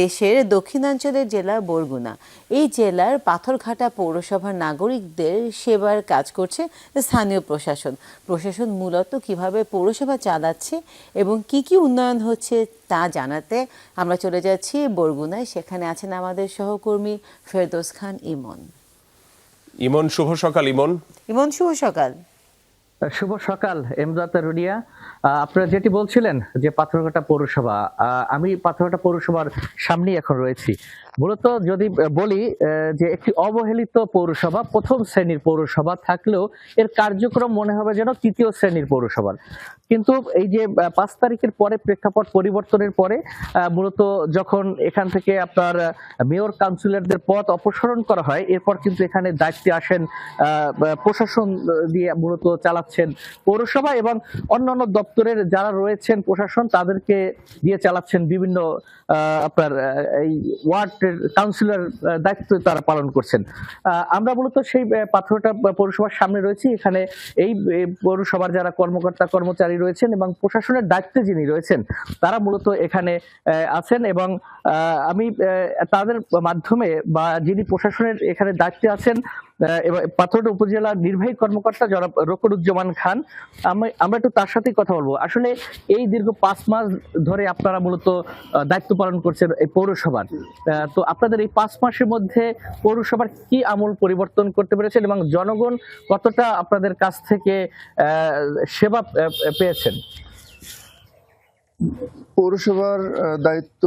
দেশের দক্ষিণাঞ্চলের জেলা বরগুনা। এই জেলার পাথরঘাটা পৌরসভার নাগরিকদের সেবার কাজ করছে স্থানীয় প্রশাসন। প্রশাসন মূলত কীভাবে পৌরসভা চালাচ্ছে এবং কি কি উন্নয়ন হচ্ছে তা জানাতে আমরা চলে যাচ্ছি বরগুনায়। সেখানে আছেন আমাদের সহকর্মী ফেরদৌস খান ইমন। ইমন শুভ সকাল ইমন। ইমন শুভ সকাল। শুভ সকাল এমদাত রুডিয়া আপনারা যেটি বলছিলেন যে পাথরঘাটা পৌরসভা আমি পাথরঘাটা পৌরসভার সামনেই এখন রয়েছি। মূলত যদি বলি যে একটি অবহেলিত পৌরসভা, প্রথম শ্রেণির পৌরসভা থাকলেও এর কার্যক্রম মনে হবে যেন তৃতীয় শ্রেণির পৌরসভার কিন্তু এই যে পাঁচ তারিখের পরে প্রেক্ষাপট পরিবর্তনের পরে মূলত যখন এখান থেকে আপনার মেয়র কাউন্সিলরদের পদ অপসারণ করা হয়, এরপর কিন্তু এখানে দায়িত্বে আসেন প্রশাসন দিয়ে মূলত চালাচ্ছেন পৌরসভা এবং অন্যান্য দপ্তরের যারা রয়েছেন প্রশাসন, তাদেরকে দিয়ে চালাচ্ছেন বিভিন্ন আপনার এই এই ওয়ার্ডের কাউন্সিলর দায়িত্ব তারা পালন করছেন। আমরা মূলত সেই পাথরটা পৌরসভার সামনে রয়েছি। এখানে এই পৌরসভার যারা কর্মকর্তা, কর্মচারী রয়েছেন এবং প্রশাসনের দায়িত্বে যিনি রয়েছেন, তারা মূলত এখানে আছেন এবং আমি তাদের মাধ্যমে বা যিনি প্রশাসনের এখানে দায়িত্বে আছেন এবং পাথরটা উপজেলার নির্বাহী কর্মকর্তা জনাব রকরুজ্জামান খান, আমি, আমরা একটু তার সাথেই কথা বলব। আসলে এই দীর্ঘ পাঁচ মাস ধরে আপনারা মূলত দায়িত্ব পালন করছেন এই পৌরসভার। তো আপনাদের এই পাঁচ মাসের মধ্যে পৌরসভার কি আমূল পরিবর্তন করতে পেরেছেন এবং জনগণ কতটা আপনাদের কাছ থেকে সেবা পেয়েছেন? পৌরসভার দায়িত্ব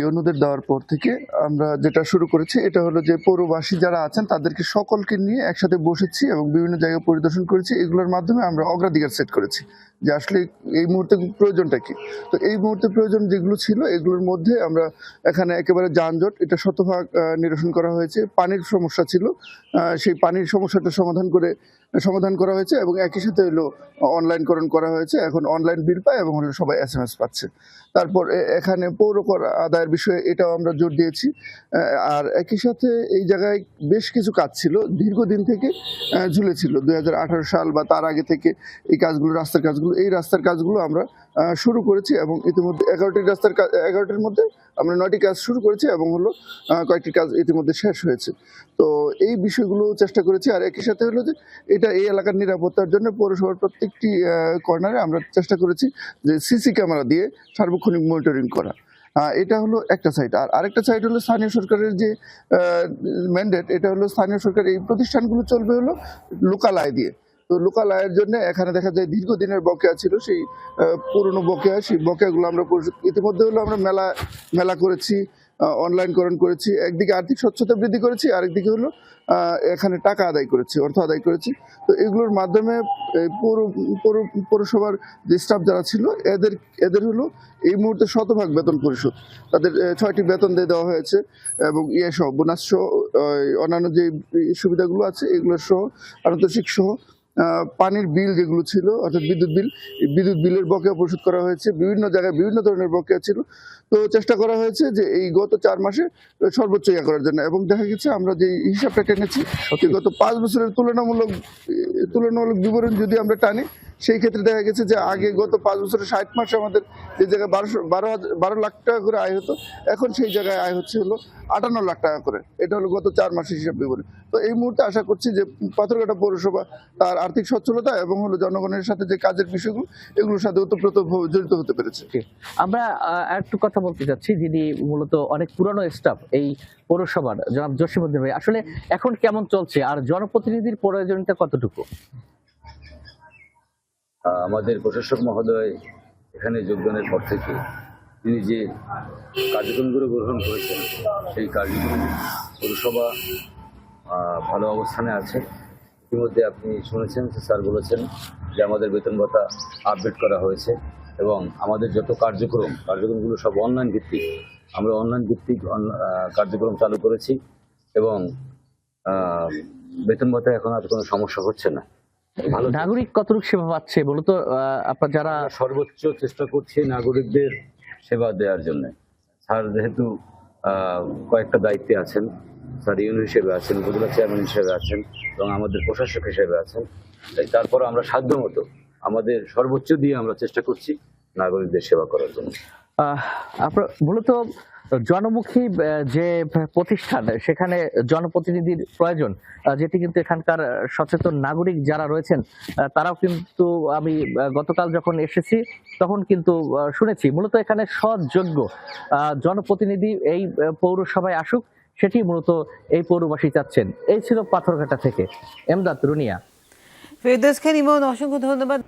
ইউনুদের দেওয়ার পর থেকে আমরা যেটা শুরু করেছি, এটা হলো যে পৌরবাসী যারা আছেন, তাদেরকে সকলকে নিয়ে একসাথে বসেছি এবং বিভিন্ন জায়গায় পরিদর্শন করেছি। এগুলোর মাধ্যমে আমরা অগ্রাধিকার সেট করেছি যে আসলে এই মুহূর্তে প্রয়োজনটা কি। তো এই মুহূর্তে প্রয়োজন যেগুলো ছিল, এগুলোর মধ্যে আমরা এখানে একেবারে যানজট, এটা শতভাগ নিরসন করা হয়েছে। পানির সমস্যা ছিল সেই পানির সমস্যাটা সমাধান করে সমাধান করা হয়েছে এবং একই সাথে হলো অনলাইনকরণ করা হয়েছে। এখন অনলাইন বিল পায় এবং হলো সবাই এস এম এস পাচ্ছে। তারপর এখানে পৌরকর আদায়ের বিষয়ে এটাও আমরা জোর দিয়েছি। আর একই সাথে এই জায়গায় বেশ কিছু কাজ ছিল, দীর্ঘদিন থেকে ঝুলেছিল। দু হাজার আঠারো সাল বা তার আগে থেকে এই কাজগুলো, রাস্তার কাজগুলো, এই রাস্তার কাজগুলো আমরা শুরু করেছি এবং ইতিমধ্যে এগারোটি রাস্তার কাজ এগারোটির মধ্যে আমরা নয়টি কাজ শুরু করেছি এবং হলো কয়েকটি কাজ ইতিমধ্যে শেষ হয়েছে। তো এই বিষয়গুলো চেষ্টা করেছি, আর একই সাথে হলো যে এটা এই এলাকার নিরাপত্তার জন্য পৌরসভার প্রত্যেকটি কর্নারে আমরা চেষ্টা করেছি যে সিসি ক্যামেরা দিয়ে সার্বক্ষণিক মনিটরিং করা। এটা হলো একটা সাইড আর আরেকটা সাইড হলো স্থানীয় সরকারের যে ম্যান্ডেট এটা হলো স্থানীয় সরকার এই প্রতিষ্ঠানগুলো চলবে হলো লোকাল আয় দিয়ে। তো লোকাল আয়ের জন্য এখানে দেখা যায় দীর্ঘদিনের বকেয়া ছিল, সেই পুরনো বকেয়া, সেই বকেয়াগুলো আমরা ইতিমধ্যে হলো আমরা মেলা মেলা করেছি অনলাইনকরণ করেছি। একদিকে আর্থিক স্বচ্ছতা বৃদ্ধি করেছি, আরেকদিকে হলো এখানে টাকা আদায় করেছি, অর্থ আদায় করেছি। তো এগুলোর মাধ্যমে পৌর, পৌর- পৌরসভার যে স্টাফ যারা ছিল, এদের এদের হলো এই মুহূর্তে শতভাগ বেতন পরিশোধ। তাদের ছয়টি বেতন দিয়ে দেওয়া হয়েছে এবং ইয়ে সহ, বোনাস সহ অন্যান্য যে সুবিধাগুলো আছে, এগুলো সহ আন্তর্জাতিক সহ পানির বিল যেগুলো ছিল অর্থাৎ বিদ্যুৎ বিল বিদ্যুৎ বিলের বকেয়া পরিশোধ করা হয়েছে বিভিন্ন জায়গায় বিভিন্ন ধরনের বকেয়া ছিল। তো চেষ্টা করা হয়েছে যে এই গত চার মাসে সর্বোচ্চ ইয়া করার জন্য এবং দেখা গেছে আমরা যে হিসাবটা টেনেছি গত পাঁচ বছরের তুলনামূলক তুলনামূলক বিবরণ যদি আমরা টানি সেই ক্ষেত্রে দেখা গেছে যে আগে গত পাঁচ বছরের ষাট মাসে আমাদের যে জায়গায় বারোশো, বারো বারো লাখ টাকা করে আয় হতো, এখন সেই জায়গায় আয় হচ্ছে হলো আটান্ন লাখ টাকা করে। এটা হলো গত চার মাসের হিসাব বিবরণ। তো এই মুহূর্তে আশা করছি যে পাথরঘাটা পৌরসভা তার আর্থিক সচ্ছলতা এবং হলো জনগণের সাথে যে কাজের বিষয়গুলো, এগুলোর সাথে ওতপ্রোতভাবে জড়িত হতে পেরেছে। আমরা একটু কথা বলতে চাচ্ছি, যিনি মূলত অনেক পুরানো স্টাফ এই পৌরসভার জনাব জসিমুদ্দিন ভাই, আসলে এখন কেমন চলছে? আর জনপ্রতিনিধির প্রয়োজনীয়তা কতটুকু? আমাদের প্রশাসক মহোদয় এখানে যোগদানের পর থেকে তিনি যে কার্যক্রমগুলো গ্রহণ করেছেন, সেই কার্যক্রম পৌরসভা ভালো অবস্থানে আছে। ইতিমধ্যে আপনি শুনেছেন, স্যার বলেছেন যে আমাদের বেতন ভাতা আপডেট করা হয়েছে এবং আমাদের যত কার্যক্রম, কার্যক্রমগুলো সব অনলাইন ভিত্তিক। আমরা অনলাইন ভিত্তিক কার্যক্রম চালু করেছি এবং বেতন ভাতা এখন আর কোনো সমস্যা হচ্ছে না। নাগরিক কতটুকু সেবা পাচ্ছে মূলত আপনার যারা সর্বোচ্চ চেষ্টা করছে নাগরিকদের সেবা দেওয়ার জন্য। স্যার যেহেতু কয়েকটা দায়িত্বে আছেন স্যার ইউনিয়ন হিসেবে আছেন উপজেলা চেয়ারম্যান হিসেবে আছেন এবং আমাদের প্রশাসক হিসেবে আছেন। তাই তারপর আমরা সাধ্য মতো আমাদের সর্বোচ্চ দিয়ে আমরা চেষ্টা করছি নাগরিকদের সেবা করার জন্য। আপনার মূলত জনমুখী যে প্রতিষ্ঠান সেখানে জনপ্রতিনিধির প্রয়োজন যেটি কিন্তু এখানকার সচেতন নাগরিক যারা রয়েছেন তারাও কিন্তু আমি গতকাল যখন এসেছি তখন কিন্তু শুনেছি। মূলত এখানে সৎযোগ্য আহ, জনপ্রতিনিধি এই পৌরসভায় আসুক সেটি মূলত এই পৌরবাসী চাচ্ছেন। এই ছিল পাথরঘাটা থেকে। এমদাদ রুনিয়া। ফেরদৌস খান ইমন অসংখ্য ধন্যবাদ।